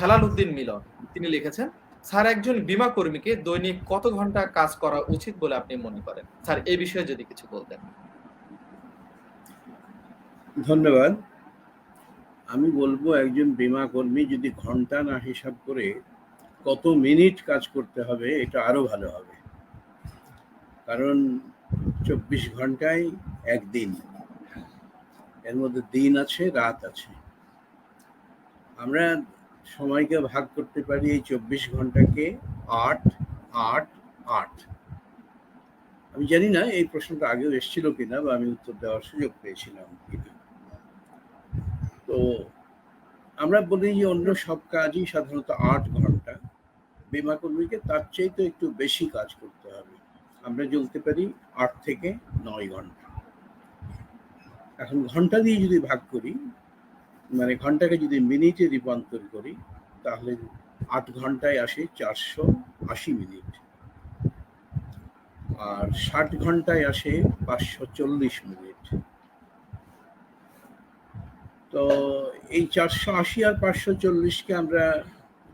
হেলাল উদ্দিন মিলন, তিনি লিখেছেন, স্যার, একজন বিমা কর্মীকে দৈনিক কত ঘণ্টা কাজ করা উচিত বলে আপনি মনে করেন? স্যার, এই বিষয়ে যদি কিছু বলতেন। ধন্যবাদ। আমি বলব, একজন বিমা কর্মী যদি ঘণ্টা না হিসাব করে কত মিনিট কাজ করতে হবে, এটা আরও ভালো হবে। কারণ চব্বিশ ঘন্টায় একদিন। এর মধ্যে দিন আছে, রাত আছে। আমরা সময়কে ভাগ করতে পারি এই চব্বিশ ঘন্টাকে আট আট আট। আমি জানি না এই প্রশ্নটা আগেও এসেছিল কিনা বা আমি উত্তর দেওয়ার সুযোগ পেয়েছিলাম কিনা। তো আমরা বলি যে অন্য সব কাজই সাধারণত আট ঘণ্টা। বিমা কর্মীকে তার চাইতে একটু বেশি কাজ করতে হবে। আমরা চলতে পারি আট থেকে নয় ঘণ্টা। এখন ঘণ্টা দিয়ে যদি ভাগ করি মানে ঘন্টাকে যদি মিনিটে রূপান্তর করি, তাহলে আট ঘন্টায় আসে চারশো আশি মিনিট। আর ষাট ঘন্টায় আসে পাঁচশো চল্লিশ মিনিট। তো এই চারশো আশি আর পাঁচশো চল্লিশকে আমরা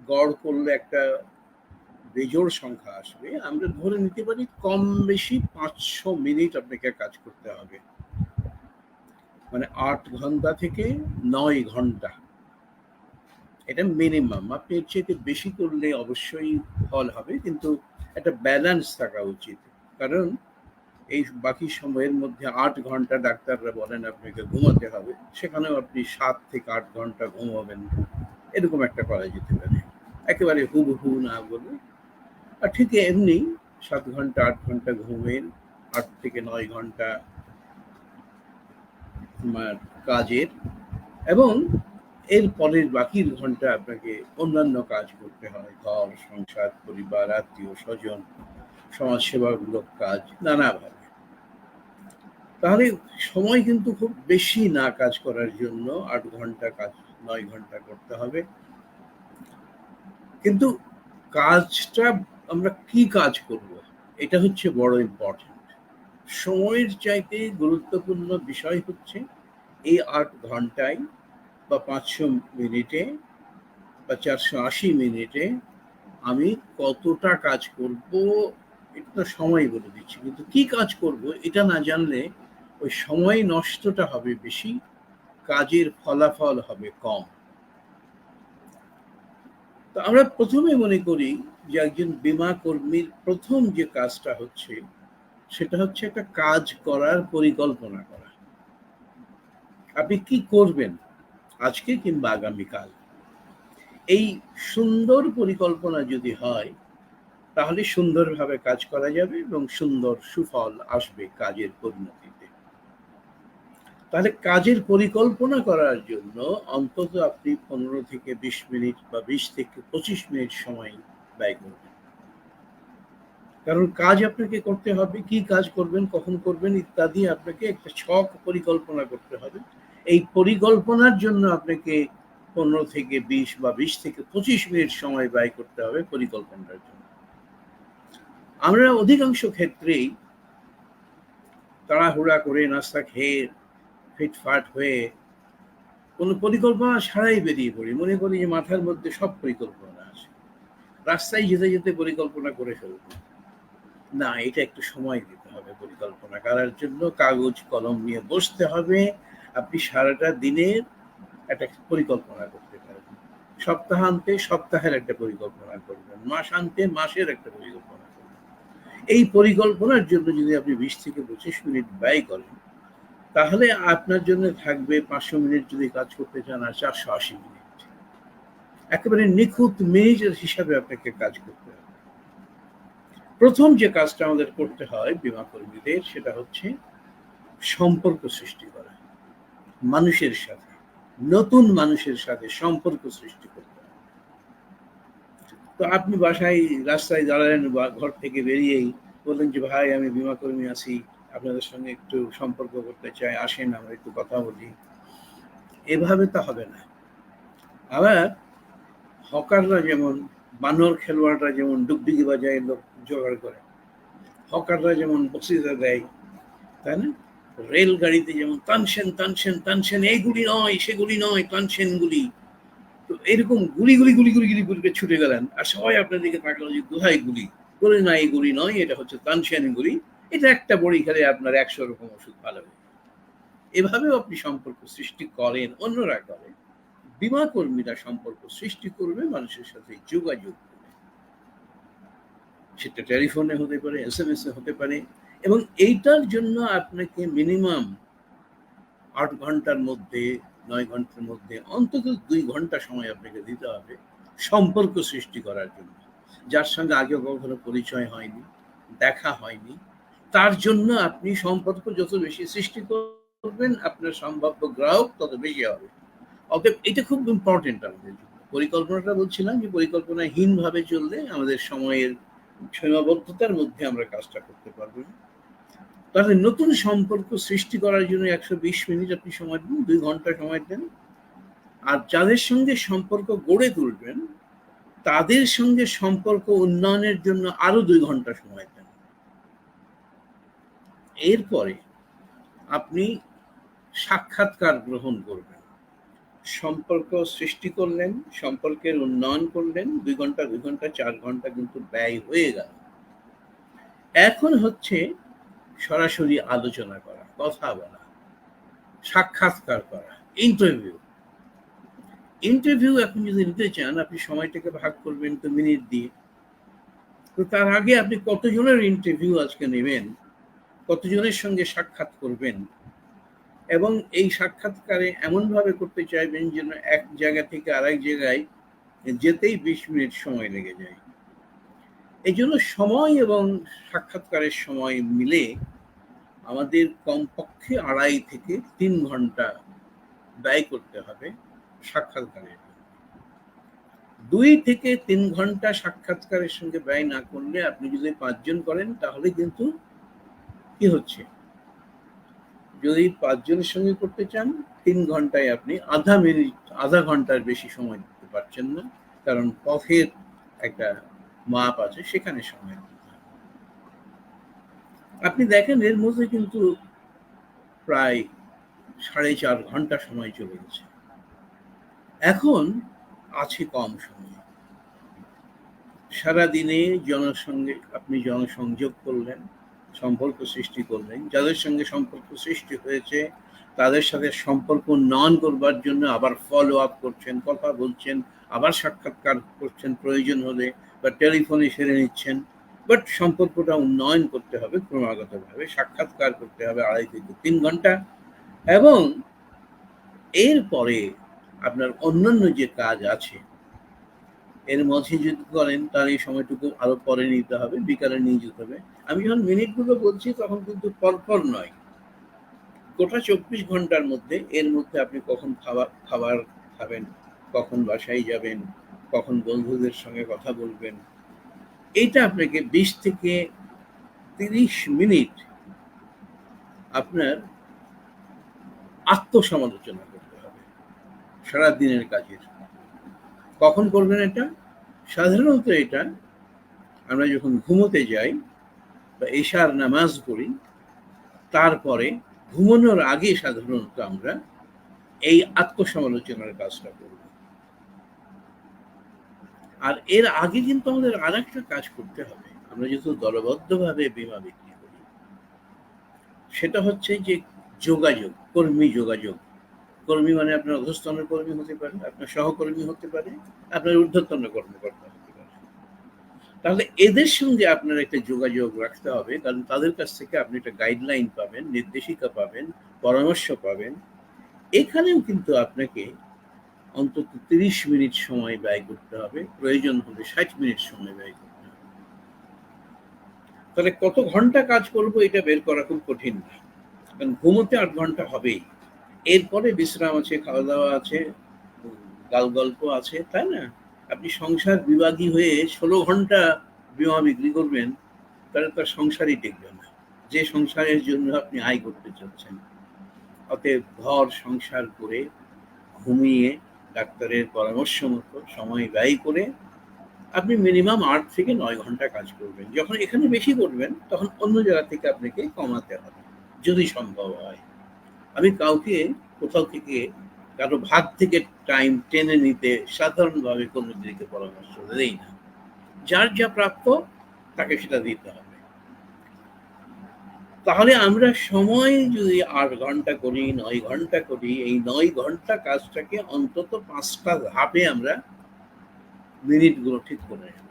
গড় করলে একটা বেজোড় সংখ্যা আসবে। আমরা ধরে নিতে পারি কম বেশি পাঁচশো মিনিট আপনাকে কাজ করতে হবে। মানে আট ঘণ্টা থেকে নয় ঘণ্টা। এটা মিনিমাম আপনি এর চেয়ে বেশি করলে অবশ্যই ফল হবে, কিন্তু একটা ব্যালেন্স থাকা উচিত। কারণ এই বাকি সময়ের মধ্যে আট ঘণ্টা ডাক্তাররা বলেন আপনাকে ঘুমাতে হবে, সেখানেও আপনি সাত থেকে আট ঘণ্টা ঘুমাবেন। এরকম একটা করা যেতে পারে। একেবারে হুবহু না বলে। আর ঠিক এমনি সাত ঘণ্টা, আট ঘণ্টা ঘুমের, আট থেকে নয় ঘণ্টা কাজের এবং এর পরের বাকি ঘণ্টা আপনাকে অন্যান্য কাজ করতে হয়। ঘর, সংসার, পরিবার, আত্মীয়, স্বজন, সমাজসেবামূলক কাজ নানাভাবে। তাহলে সময় কিন্তু খুব বেশি না কাজ করার জন্য আট ঘণ্টা কাজ, নয় ঘণ্টা করতে হবে। কিন্তু কাজটা আমরা কি কাজ করব? এটা হচ্ছে বড় ইম্পর্টেন্ট সময়ের চাইতে গুরুত্বপূর্ণ বিষয় হচ্ছে এই আট ঘন্টায় বা পাঁচশো মিনিটে বা চারশো আশি মিনিটে আমি কতটা কাজ করব, এটা তো সময় বলে দিচ্ছি। কিন্তু কি কাজ করব, এটা না জানলে ওই সময় নষ্টটা হবে বেশি, কাজের ফলাফল হবে কম। তো আমরা প্রথমে মনে করি যে একজন বীমা কর্মীর প্রথম যে কাজটা হচ্ছে সেটা হচ্ছে একটা কাজ করার পরিকল্পনা করা। আপনি কি করবেন আজকে কিংবা আগামীকাল? এই সুন্দর পরিকল্পনা যদি হয়, তাহলে সুন্দরভাবে কাজ করা যাবে এবং সুন্দর সুফল আসবে কাজের পরিণতিতে। তাহলে কাজের পরিকল্পনা করার জন্য অন্তত আপনি পনেরো থেকে বিশ মিনিট বা বিশ থেকে পঁচিশ মিনিট সময় ব্যয় করবেন। কারণ কাজ আপনাকে করতে হবে, কি কাজ করবেন, কখন করবেন ইত্যাদি আপনাকে একটা ছক পরিকল্পনা করতে হবে। এই পরিকল্পনার জন্য আপনাকে পনেরো থেকে বিশ বা বিশ থেকে পঁচিশ মিনিট সময় ব্যয় করতে হবে পরিকল্পনার জন্য। আমরা অধিকাংশ ক্ষেত্রেই তাড়াহুড়া করে নাস্তা খেয়ে ফিটফাট হয়ে কোনো পরিকল্পনা ছাড়াই বেরিয়ে পড়ি। মনে করি যে মাথার মধ্যে সব পরিকল্পনা আছে। রাস্তায় যেতে যেতে পরিকল্পনা করে ফেলব। না, এটা একটু সময় দিতে হবে পরিকল্পনা করার জন্য। কাগজ, কলম নিয়ে বসতে হবে। আপনি সারাটা দিনের একটা পরিকল্পনা করতে পারবেন। সপ্তাহান্তে সপ্তাহের একটা পরিকল্পনা করবেন। মাসান্তে মাসের একটা পরিকল্পনা করবেন। এই পরিকল্পনার জন্য যদি আপনি বিশ থেকে পঁচিশ মিনিট ব্যয় করেন, তাহলে আপনার জন্য থাকবে পাঁচশো মিনিট যদি কাজ করতে চান, আর চারশো আশি মিনিট। একেবারে নিখুঁত মিনিটের হিসাবে আপনাকে কাজ করতে হবে। প্রথম যে কাজটা আমাদের করতে হয় বিমা কর্মীদের, সেটা হচ্ছে সম্পর্ক সৃষ্টি করা। মানুষের সাথে, নতুন মানুষের সাথে সম্পর্ক সৃষ্টি করতে তো আপনি বাসায় রাস্তায় দাঁড়ালেন বা ঘর থেকে বেরিয়েই বললেন যে, ভাই, আমি বিমা কর্মী আছি, আপনাদের সঙ্গে একটু সম্পর্ক করতে চাই, আসেন, আমরা একটু কথা বলি। এভাবে তো হবে না। আবার হকাররা যেমন, বানর খেলোয়াড়রা যেমন, ডুগডুগি বাজায় লোক জোগাড় করে। হকাররা যেমন বক্সিতা দেয়, তাই না? রেলগাড়িতে যেমন টানছেন টানছেন টানছেন এইগুলি নয় সেগুলি নয় টানছেনগুলি তো এরকম গুলি গুলি গুলি গুলি গুলি গুলিকে ছুটে গেলেন। আর সবাই আপনার দিকে তাকালো যে দোহাই গুলি? বলে, না, এই গুলি নয়, এটা হচ্ছে তানসিয়ানি গুলি। এটা একটা বড়ি খেলে আপনার একশো রকম ওষুধ ভালো হবে। এভাবেও আপনি সম্পর্ক সৃষ্টি করেন, অন্যরা করেন বিমা কর্মীরা সম্পর্ক সৃষ্টি করবে মানুষের সাথে যোগাযোগ সেটা টেলিফোনে হতে পারে এস এম এস এ হতে পারে, এবং এইটার জন্য আপনাকে মিনিমাম আট ঘণ্টার মধ্যে, নয় ঘণ্টার মধ্যে, অন্তত দুই ঘণ্টা সময় আপনাকে দিতে হবে সম্পর্ক সৃষ্টি করার জন্য। যার সঙ্গে আগে কখনো পরিচয় হয়নি, দেখা হয়নি, তার জন্য আপনি সম্পর্ক যত বেশি সৃষ্টি করবেন, আপনার সম্ভাব্য গ্রাহক তত বেশি হবে। অতএব এটা খুব ইম্পর্টেন্ট আমাদের জন্য। পরিকল্পনাটা বলছিলাম যে পরিকল্পনাহীনভাবে চললে আমাদের সময়ের সীমাবদ্ধতার মধ্যে আমরা কাজটা করতে পারব। তাহলে নতুন সম্পর্ক সৃষ্টি করার জন্য একশো বিশ মিনিট আপনি সময় দিন, দুই ঘণ্টা সময় দেন। আর যাদের সঙ্গে সম্পর্ক গড়ে তুলবেন, তাদের সঙ্গে সম্পর্ক উন্নয়নের জন্য আরও দুই ঘণ্টা সময় দেন। এরপরে আপনি সাক্ষাৎকার গ্রহণ করবেন। সম্পর্ক সৃষ্টি করলেন, সম্পর্কের উন্নয়ন করলেন, দুই ঘণ্টা দুই ঘণ্টা, চার ঘণ্টা কিন্তু ব্যয় হয়ে গেল। এখন হচ্ছে সরাসরি আলোচনা করা, কথা বলা, সাক্ষাৎকার করা ইন্টারভিউ ইন্টারভিউ এখন যদি নিতে চান, আপনি সময়টাকে ভাগ করবেন তো মিনিট দিয়ে। তো তার আগে আপনি কতজনের ইন্টারভিউ আজকে নেবেন, কতজনের সঙ্গে সাক্ষাৎ করবেন এবং এই সাক্ষাৎকারে এমনভাবে করতে চাইবেন যেন এক জায়গা থেকে আরেক জায়গায় যেতেই বিশ মিনিট সময় লেগে যায়। এই জন্য সময় এবং সাক্ষাৎকারের সময় মিলে আমাদের কমপক্ষে আড়াই থেকে তিন ঘণ্টা ব্যয় করতে হবে সাক্ষাৎকারের দুই থেকে তিন ঘণ্টা সাক্ষাৎকারের সঙ্গে ব্যয় না করলে আপনি যদি পাঁচজন করেন, তাহলে কিন্তু কি হচ্ছে? যদি পাঁচজনের সঙ্গে করতে চান, তিন ঘন্টায় আপনি আধা মিনিট, আধা ঘণ্টার বেশি সময় দিতে পারছেন না। কারণ পথের একটা মাপ আছে, সেখানে সময় আপনি দেখেন, এর মধ্যে কিন্তু প্রায় সাড়ে চার ঘণ্টা সময় চলে গেছে। এখন আছে কম সময়। সারাদিনে জনসঙ্গে আপনি জনসংযোগ করলেন। সম্পর্ক সৃষ্টি করলেন যাদের সঙ্গে সম্পর্ক সৃষ্টি হয়েছে, তাদের সাথে সম্পর্ক উন্নয়ন করবার জন্য আবার ফলো আপ করছেন, কথা বলছেন, আবার সাক্ষাৎকার করছেন, প্রয়োজন হলে বা টেলিফোনে সেরে নিচ্ছেন। বাট সম্পর্কটা উন্নয়ন করতে হবে ক্রমাগতভাবে, সাক্ষাৎকার করতে হবে আড়াই থেকে তিন ঘণ্টা। এবং এরপরে আপনার অন্যান্য যে কাজ আছে এর মধ্যে যদি করেন তার এই সময়টুকু আরও পরে নিতে হবে, বিকালে নিয়ে যেতে হবে। আমি যখন মিনিটগুলো বলছি, তখন কিন্তু পরপর নয়। গোটা চব্বিশ ঘণ্টার মধ্যে এর মধ্যে আপনি কখন খাবার খাবার খাবেন, কখন বাসায় যাবেন, কখন বন্ধুদের সঙ্গে কথা বলবেন, এইটা আপনাকে বিশ থেকে তিরিশ মিনিট আপনার আত্মসমালোচনা করতে হবে। সারা দিনের কাজের। কখন করবেন এটা? সাধারণত এটা আমরা যখন ঘুমোতে যাই বা এশার নামাজ পড়ি, তারপরে ঘুমানোর আগে সাধারণত আমরা এই আত্মসমালোচনার কাজটা করব। আর এর আগে কিন্তু আমাদের আর একটা কাজ করতে হবে। আমরা যেহেতু দলবদ্ধভাবে বিমা বিক্রি করি, সেটা হচ্ছে যে যোগাযোগ, কর্মী যোগাযোগ। কর্মী মানে আপনার অধস্তনের কর্মী হতে পারে, আপনার সহকর্মী হতে পারে, আপনার ঊর্ধ্বতন কর্মকর্তা হতে পারে। তাহলে এদের সঙ্গে আপনার একটা যোগাযোগ রাখতে হবে, কারণ তাদের কাছ থেকে আপনি একটা গাইডলাইন পাবেন, নির্দেশিকা পাবেন, পরামর্শ পাবেন। এখানেও কিন্তু আপনাকে অন্তত তিরিশ মিনিট সময় ব্যয় করতে হবে, প্রয়োজন হলে ষাট মিনিট সময় ব্যয় করতে হবে। তাহলে কত ঘণ্টা কাজ করব এটা বের করা খুব কঠিন না, কারণ ঘুমোতে আট ঘণ্টা হবেই। এরপরে বিশ্রাম আছে খাওয়া দাওয়া আছে গাল গল্প আছে, তাই না? আপনি সংসার বিভাগী হয়ে ষোলো ঘণ্টা বিমা বিক্রি করবেন, তাহলে তার সংসারই টিকবে না। যে সংসারের জন্য আপনি আয় করতে চাচ্ছেন, অতএব ঘর সংসার করে ঘুমিয়ে ডাক্তারের পরামর্শ মতো সময় ব্যয় করে আপনি মিনিমাম আট থেকে নয় ঘণ্টা কাজ করবেন। যখন এখানে বেশি করবেন, তখন অন্য জায়গা থেকে আপনাকে কমাতে হবে, যদি সম্ভব হয়। আমি কাউকে কোথাও থেকে কারও ভাগ থেকে টাইম টেনে নিতে সাধারণভাবে কোনো কর্মীদেরকে পরামর্শ দেই না। যার যা প্রাপ্য তাকে সেটা দিতে হবে। তাহলে আমরা সময় যদি আট ঘণ্টা করি, নয় ঘণ্টা করি, এই নয় ঘণ্টা কাজটাকে অন্তত পাঁচটা ধাপে আমরা মিনিটগুলো ঠিক করে নেব।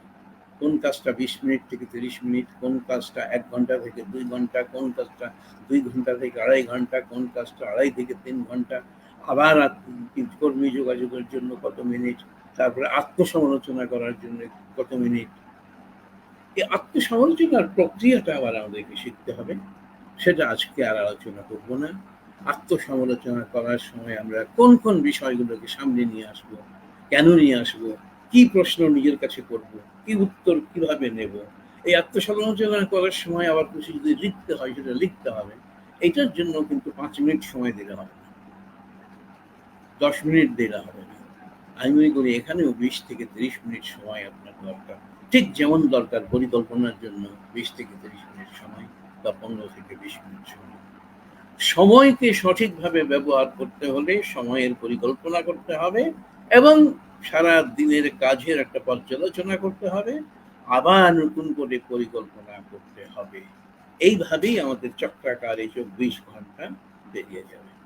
কোন কাজটা বিশ মিনিট থেকে তিরিশ মিনিট, কোন কাজটা এক ঘণ্টা থেকে দুই ঘণ্টা, কোন কাজটা দুই ঘণ্টা থেকে আড়াই ঘণ্টা, কোন কাজটা আড়াই থেকে তিন ঘণ্টা, আবার কর্মী যোগাযোগের জন্য কত মিনিট, তারপরে আত্মসমালোচনা করার জন্য কত মিনিট। এই আত্মসমালোচনার প্রক্রিয়াটা আবার আমাদেরকে শিখতে হবে, সেটা আজকে আর আলোচনা করব না। আত্মসমালোচনা করার সময় আমরা কোন কোন বিষয়গুলোকে সামনে নিয়ে আসব, কেন নিয়ে আসব কি প্রশ্ন নিজের কাছে করব? কি উত্তর কীভাবে নেব? এই আত্মসমালোচনা করার সময় আবার কিছু যদি লিখতে হয়, সেটা লিখতে হবে। এটার জন্য কিন্তু পাঁচ মিনিট সময় দিলে হবে না। দশ মিনিট দিলে হবে না। আমি মনে করি এখানেও বিশ থেকে তিরিশ মিনিট সময় আপনার দরকার। ঠিক যেমন দরকার পরিকল্পনার জন্য বিশ থেকে তিরিশ মিনিট সময় বা পনেরো থেকে বিশ মিনিট সময়। সময়কে সঠিকভাবে ব্যবহার করতে হলে সময়ের পরিকল্পনা করতে হবে। এবং সারা দিনের কাজের একটা পর্যালোচনা করতে হবে, আবার নতুন করে পরিকল্পনা করতে হবে। এইভাবেই আমাদের চক্রাকারে চব্বিশ ঘণ্টা বেরিয়ে যাবে।